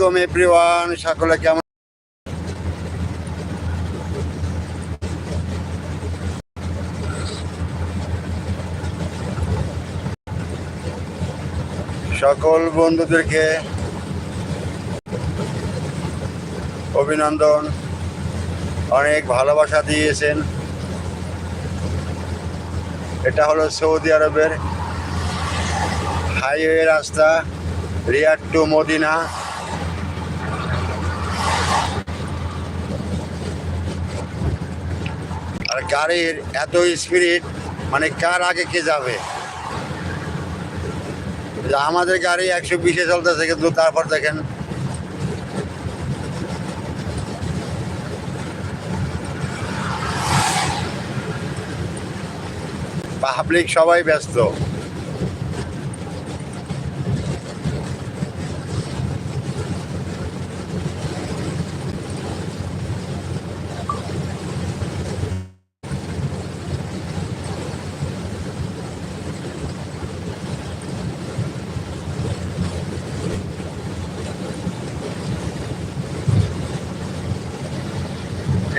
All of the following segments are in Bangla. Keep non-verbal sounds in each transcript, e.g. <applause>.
আলাইকুম এভরিওয়ান সকলে কেমন? সকল বন্ধুদেরকে অভিনন্দন। অনেক ভালোবাসা দিয়েছেন। এটা হলো সৌদি আরবের হাইওয়ে রাস্তা, রিয়াদ টু মদিনা। আর গাড়ির এত স্পিরিট মানে কার আগে কে যাবে? আমাদের গাড়ি একশো বিশে চলতেছে, কিন্তু তারপর দেখেন পাবলিক সবাই ব্যস্ত।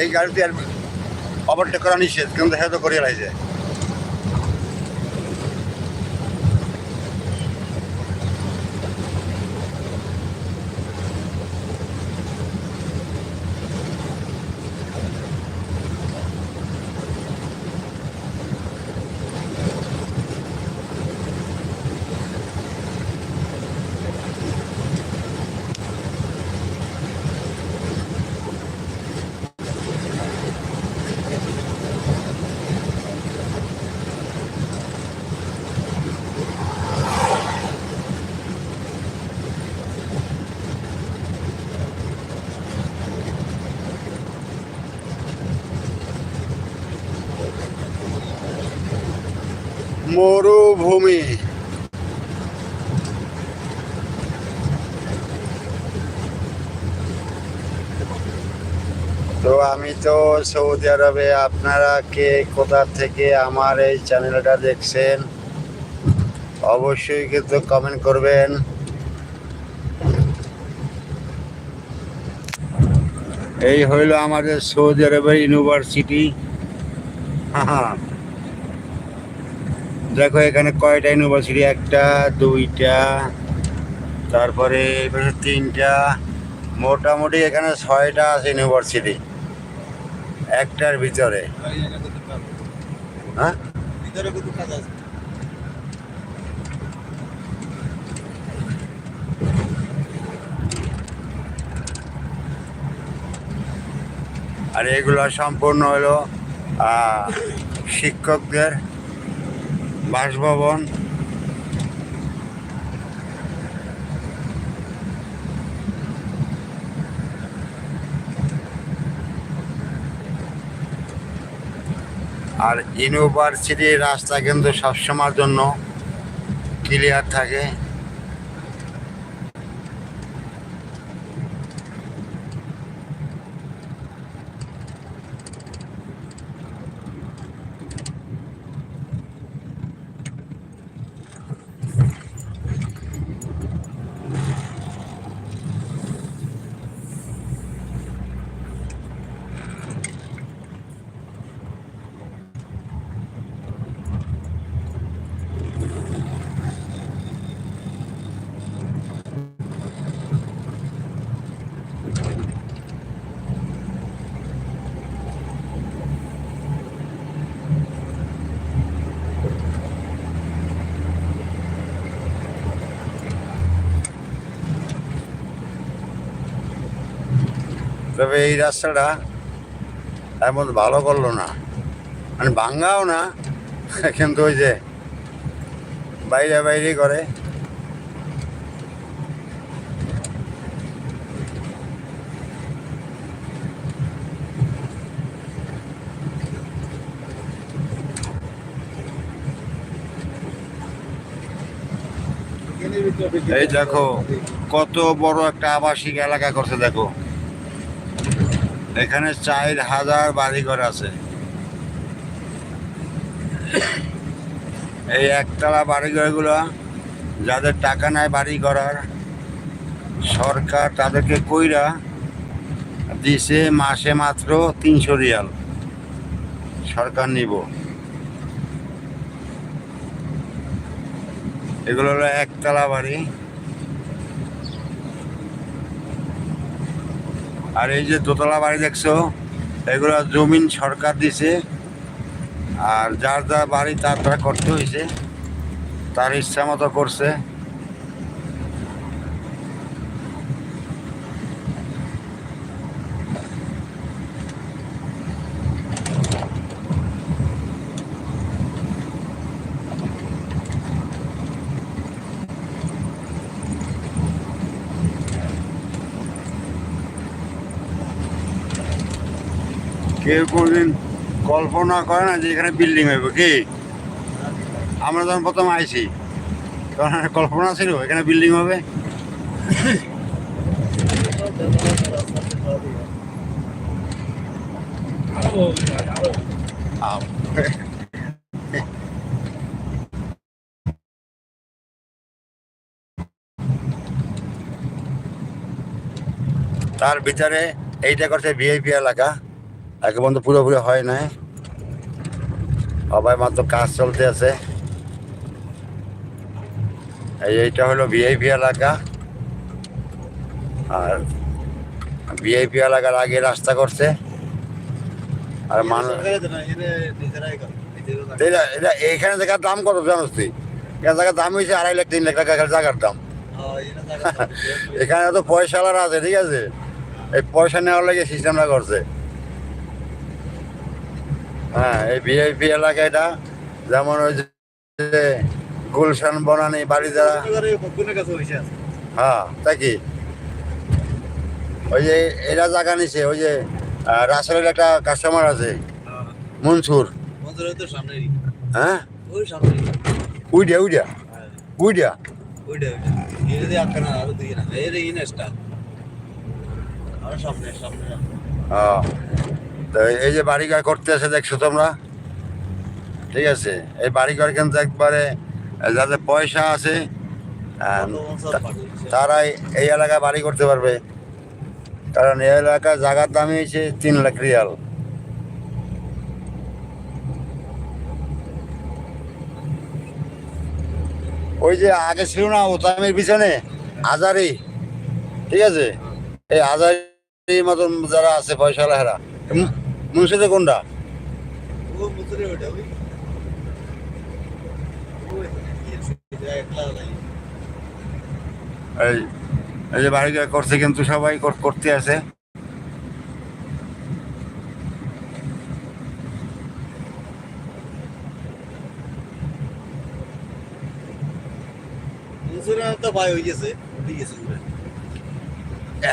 এই গাড়িতে আর ওভারটেক করা নিষেধ কিন্তু হ্যাঁ তো করিয়ে লাগছে মরুভূমি। তো আমি তো সৌদি আরবে, আপনারা কে, কোথা থেকে আমার এই চ্যানেলটা দেখছেন, অবশ্যই কিন্তু কমেন্ট করবেন। এই হইল আমাদের সৌদি আরবের ইউনিভার্সিটি। হ্যাঁ <laughs> দেখো এখানে কয়টা ইউনিভার্সিটি একটা দুইটা তারপরে তিনটা। মোটামুটি এখানে ছয়টা আছে ইউনিভার্সিটি একটার ভিতরে। হ্যাঁ? আর এগুলো সম্পূর্ণ হলো আহ, শিক্ষকদের বাসভবন। আর ইউনিভার্সিটির রাস্তা কিন্তু সবসময়ের জন্য ক্লিয়ার থাকে। তবে এই রাস্তাটা এমন ভালো করল না। মানে ভাঙ্গাও না, কিন্তু ওই যে বাইরে বাইরে করে। এই দেখো, কত বড় একটা আবাসিক এলাকা করছে, দেখো। এখানে চার হাজার বাড়িঘর আছে। এই একতলা বাড়িঘরগুলো যাদের টাকা নাই বাড়ি করার, সরকার তাদেরকে কইরা দিছে মাসে মাত্র তিনশো রিয়াল সরকার নিব। এগুলো হলো একতলা বাড়ি। আর এই যে দোতলা বাড়ি দেখছ, এগুলো জমিন সরকার দিছে, আর যার যা বাড়ি তার তারা করতে হয়েছে তার ইচ্ছা মতো করছে। কেউ কোনদিন কল্পনা করে না যে এখানে বিল্ডিং হইব, কি? আমরা যখন প্রথম আইছি, তখন কল্পনা ছিল এখানে বিল্ডিং হবে? তার ভিতরে এইটা করছে ভিআইপি এলাকা। একে বন্ধু পুরোপুরি হয় নাই। সবাই মাত্র কাজ চলতে আছে। এই এইটা হলো ভিআইপি এলাকা। আর ভিআইপি এলাকার আগে রাস্তা করছে। আর মানুষ এইখানে জায়গার দাম কত জানোস তুই? এখানে জায়গার দাম হয়েছে আড়াই লাখ তিন লাখ টাকা জায়গার দাম। এখানে তো পয়সাওয়ালারা আছে ঠিক আছে? এই পয়সা নেওয়ার লাগে সিস্টেমটা করছে। হ্যাঁ এই ভিআইপি এলাকা এটা যেমন ওই যে গুলশান, বনানি বাড়ি যারা হ্যাঁ তাই কি? ওই যে এরা জায়গা নিছে, ওই যে রাসেলের একটা কাস্টমার আছে, মনসুর। হ্যাঁ? উইডিয়া উইডিয়া উইডিয়া হ্যাঁ। তো এই যে বাড়িঘর করতে আছে দেখছ তোমরা? ঠিক আছে, এই বাড়িঘর কিন্তু একবারে যাদের পয়সা আছে তারাই এই এলাকায় বাড়ি করতে পারবে। কারণ এই এলাকার জায়গার দামই হচ্ছে তিন লাখ রিয়াল। ওই যে আগে ছিল না ওতামের পিছনে, আজারি, ঠিক আছে? এই আজারি মতন যারা আছে পয়সা হেরা মুন্সিতে কোনটা? এই এই যে বাড়ি করছে কিন্তু সবাই করতে আছে।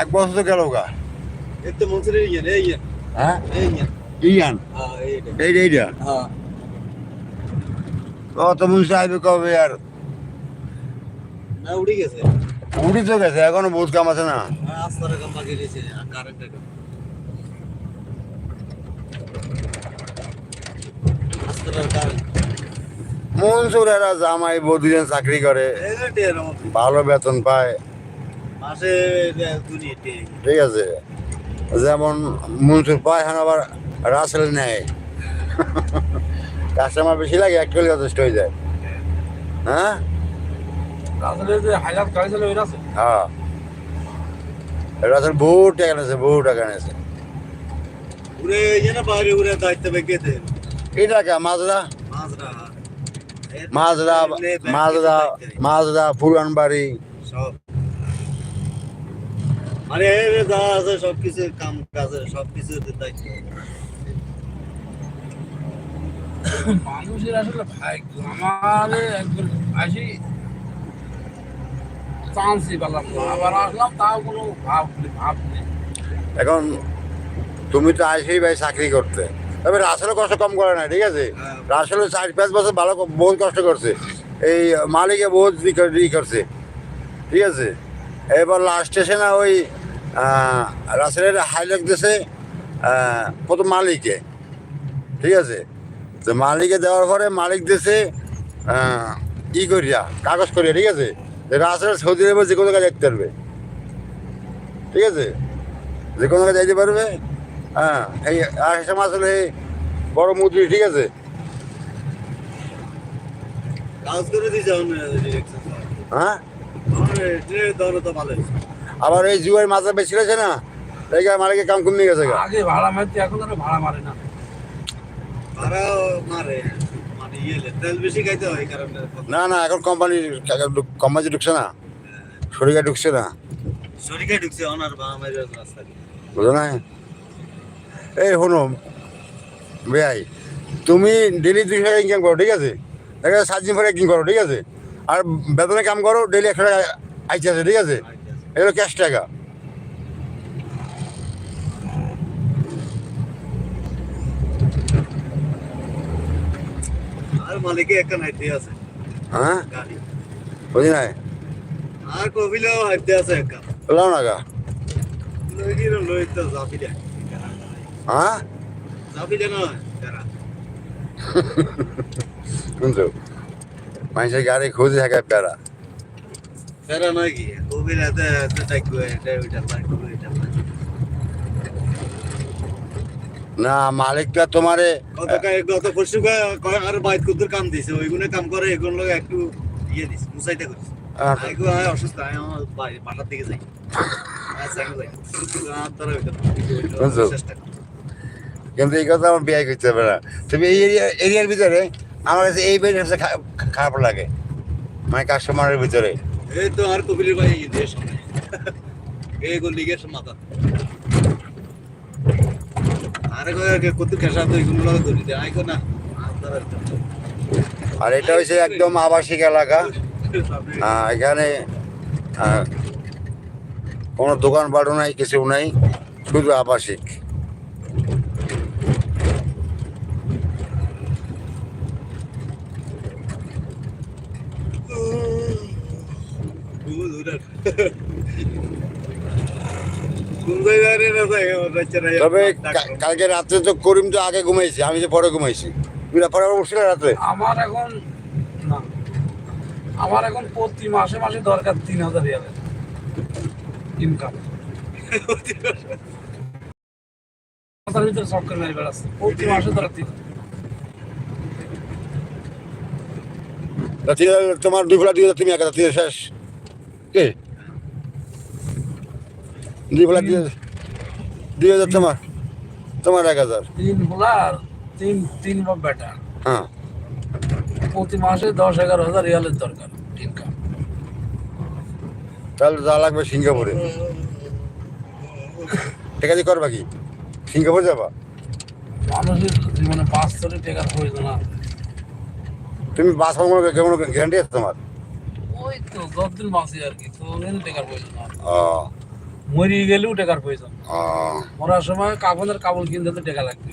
এক বছর তো গেল গা। এর তো মনসুরের ইয়ে এই ইয়ে। হ্যাঁ? ইয়ে ইয়ান হ্যাঁ এইটা। এইটা হ্যাঁ। কত মুন্সি আইবে কবে আর? না গেছে। উড়ি তো গেছে এখনও বহুত কাম আছে এরা জামাই বৌদিজন চাকরি করে ভালো বেতন পায়। মাসে ঠিক আছে। যেমন মনসুর পায় আবার রাসেল নেয়। কাস্টমার বেশি লাগে অ্যাকচুয়ালি যথেষ্ট হয়ে যায়। হ্যাঁ? হ্যাঁ। রাসেল বহু টাকা নিয়েছে বহু টাকা নিয়েছে টাকা মাজরা? মাজরা। মাজরা মাজরা মাজরা পুরান বাড়ি সব। মানে এর যা আছে সব কিছু কাম কাজে সব কিছু দায়িত্ব। মানুষের আসলে ভাগ্য আমার একবার আসি চান্সই পেলাম না। আবার আসলাম তাও কোনো ভাব ভাব নেই। এখন তুমি তো আসেই ভাই চাকরি করতে। তবে রাসেলও কষ্ট কম করে না ঠিক আছে? হ্যাঁ। রাসেলও চার পাঁচ বছর ভালো বহুত কষ্ট করছে। এই মালিকে বহুত ই করছে ঠিক আছে? এবার লাস্ট স্টেশনে ওই রাসেলের হাইলাইট আহ, প্রথম মালিকে। ঠিক আছে? তো মালিকে দেওয়ার পরে মালিক আহ, ই করিয়া কাগজ করিয়া ঠিক আছে? রাসেলের সৌদি আরবে যে কোনো কাজ দেখতে পারবে। ঠিক আছে? যে কোনো জায়গায় যাইতে পারবে। হ্যাঁ এই মাছ হলে এই বড় মুদ্রি ঠিক আছে? কাজ করে দিয়েছে হ্যাঁ? আবার এই জুয়ের মাথা বেশি রয়েছে না এই গায়ে মালিকের কাম কমে গেছে গা। আগে ভাড়া মারতে এখন আর ভাড়া মারে না। মারে মানে ইয়ে না না এখন কোম্পানি কোম্পানি ঢুকছে না ঢুকছে না। ঢুকছে অনার বুঝো এই শোনো ভাই তুমি ডেলি দুশো টাকা ইনকাম করো ঠিক আছে? দেখা যাচ্ছে সাত দিন পরে ইনকাম করো ঠিক আছে? আর বেতনে কাম করো ডেলি একশো টাকা আইতে আছে ঠিক আছে? এগুলো ক্যাশ টাকা। আর মালিকে একটা হাইতে আছে। হ্যাঁ? গাড়ি। বুঝি নাই? আর কবিলেও হাইতে আছে একটা লাও না গা। লই গিয়ে লই তো জাপি দেয় হ্যাঁ? দেয় নয় তারা শুনছো? মানুষের গাড়ি খুঁজে থাকে প্যারা। ফেরা নয় কি? থাকবে এটা ওইটা লাগবে না মালিকটা তোমারে গত পরশু আর বাইক কুদ্দুর কাম দিছে ওইগুলো কাম করে এগুলো লোক একটু ইয়ে দিছে মুসাইতে আইগো অসুস্থ আয় আমার বাসার দিকে যাই। কিন্তু এই কথা আমার বিয়ে করতে হবে না। তুমি এই এরিয়া এরিয়ার ভিতরে আমার কাছে এই বেড খারাপ লাগে। মানে কাস্টমারের ভিতরে। এই তো আর কপিলের ভাই দেশ। <laughs> এই গো লিগের মাথা। আরে এটা হচ্ছে একদম আবাসিক এলাকা। এখানে কোনো দোকান বাড়ো নাই, কিছু নাই, শুধু আবাসিক কোন জায়গায় রে না যায় বাচ্চা নাই <laughs> তবে কালকে রাত্রে তো করিম তো আগে ঘুমাইছি আমি তো পরে ঘুমাইছি। পরে আবার উঠছিলে রাত্রে? আমার এখন না। আমার এখন প্রতি মাসে মাসে দরকার তিন হাজার রিয়ালের ইনকাম মাথার ভিতরে চক্কর মেরে বেড়াচ্ছে প্রতি মাসে দরকার তিন তোমার দুই ফেলা দুই হাজার তুমি এক হাজার তিন হাজার শেষ। কে? দুই ফেলা দুই হাজার তোমার তোমার এক হাজার। তিন বোলার তিন তিন বেটা হ্যাঁ। প্রতি মাসে দশ এগারো হাজার রিয়ালের দরকার ইনকাম তাহলে যা লাগবে সিঙ্গাপুরে। টাকা দিয়ে করবা কি? সিঙ্গাপুর যাবা? মানুষের জীবনে পাঁচ চলে টাকার প্রয়োজন আছে। তুমি বাস কোনো কোনো গ্যারান্টি আছে তোমার? ওই তো যতদিন বাঁচি আর কি তো টাকার প্রয়োজন ও। মরিয়ে গেলেও টাকার প্রয়োজন। মরার সময় কাগজের কাবল কিনতে তো টাকা লাগবে।